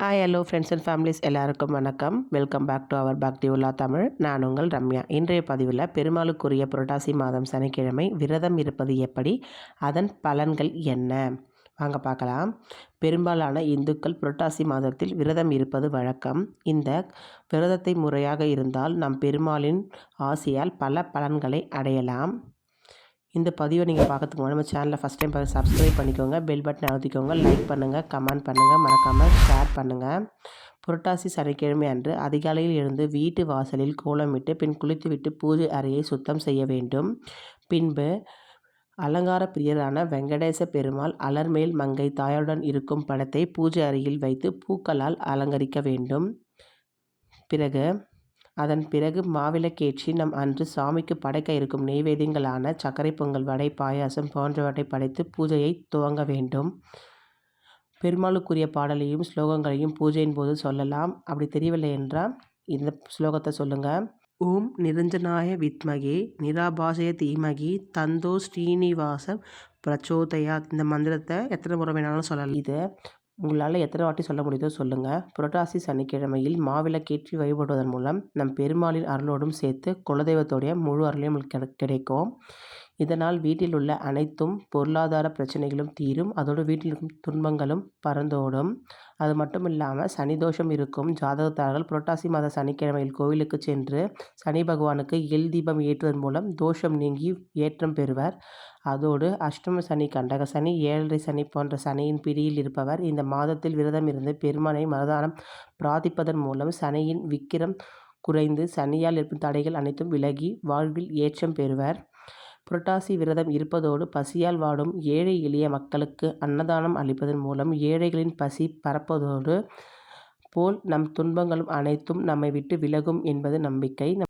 Hi hello friends and families எல்லாருக்கும் வணக்கம். Welcome back to our பக்தி உல்லா தமிழ் நான் உங்கள் ரம்யா. இன்றைய பதிவில் பெருமாளுக்குரிய புரட்டாசி மாதம் சனிக்கிழமை விரதம் இருப்பது எப்படி? அதன் பலன்கள் என்ன? வாங்க பார்க்கலாம். பெரும்பாலான இந்துக்கள் புரட்டாசி மாதத்தில் விரதம் இருப்பது வழக்கம். இந்த விரதத்தை முறையாக இருந்தால் நம் பெருமாளின் ஆசையால் பல பலன்களை அடையலாம். இந்த பதிவை நீங்கள் பார்க்கறதுக்கு முன்னாடி நம்ம சேனலை ஃபஸ்ட் டைம் பார்த்து சப்ஸ்கிரைப் பண்ணிக்கோங்க பெல் பட்டன் அழுத்திக்கோங்க லைக் பண்ணுங்கள் கமெண்ட் பண்ணுங்கள் மறக்காமல் ஷேர் பண்ணுங்கள் புரட்டாசி சனிக்கிழமை அன்று அதிகாலையில் எழுந்து வீட்டு வாசலில் கோலமிட்டு பின் குளித்துவிட்டு பூஜை அறையை சுத்தம் செய்ய வேண்டும். பின்பு அலங்கார பிரியரான வெங்கடேச பெருமாள் அலர்மேல் மங்கை தாயாருடன் இருக்கும் படத்தை பூஜை அறையில் வைத்து பூக்களால் அலங்கரிக்க வேண்டும். பிறகு அதன் பிறகு மாவிளக்கேற்றி நம் அன்று சாமிக்கு படைக்க இருக்கும் நெய்வேதியங்களான சர்க்கரை பொங்கல் வடை பாயாசம் போன்றவற்றை படைத்து பூஜையை துவங்க வேண்டும். பெருமாளுக்குரிய பாடலையும் ஸ்லோகங்களையும் பூஜையின் போது சொல்லலாம். அப்படி தெரியவில்லை என்றால் இந்த ஸ்லோகத்தை சொல்லுங்கள் ஓம் நிரஞ்சனாய வித்மகே நிராபாசய தீமகி தந்தோ ஸ்ரீனிவாச பிரச்சோதயா இந்த மந்திரத்தை எத்தனை முறை வேணாலும் சொல்லலாம். இதை உங்களால் எத்தனை வாட்டி சொல்ல முடியுதோ சொல்லுங்கள் புரட்டாசி சனிக்கிழமையில் மாவிளக்கேற்றி வழிபடுவதன் மூலம் நம் பெருமாளின் அருளோடும் சேர்த்து குலதெய்வத்தோடைய முழு அருளையும் கிடைக்கும். இதனால் வீட்டில் உள்ள அனைத்தும் பொருளாதார பிரச்சனைகளும் தீரும். அதோடு வீட்டில் இருக்கும் துன்பங்களும் பறந்தோடும். அது மட்டும் இல்லாமல் சனி தோஷம் இருக்கும். ஜாதகத்தார்கள் புரட்டாசி மாத சனிக்கிழமையில் கோவிலுக்கு சென்று சனி பகவானுக்கு எல் தீபம் ஏற்றுவதன் மூலம் தோஷம் நீங்கி ஏற்றம் பெறுவர். அதோடு அஷ்டம சனி கண்டக சனி ஏழரை சனி போன்ற சனியின் பிடியில் இருப்பவர். இந்த மாதத்தில் விரதம் இருந்து பெருமானை மனதானம் பிரார்த்திப்பதன் மூலம் சனியின் விக்கிரம் குறைந்து சனியால் இருக்கும் தடைகள் அனைத்தும் விலகி வாழ்வில் ஏற்றம் பெறுவர். புரட்டாசி விரதம் இருப்பதோடு பசியால் வாடும் ஏழை எளிய மக்களுக்கு அன்னதானம் அளிப்பதன் மூலம் ஏழைகளின் பசி பரப்பதோடு போல் நம் துன்பங்களும் அனைத்தும் நம்மை விட்டு விலகும் என்பது நம்பிக்கை.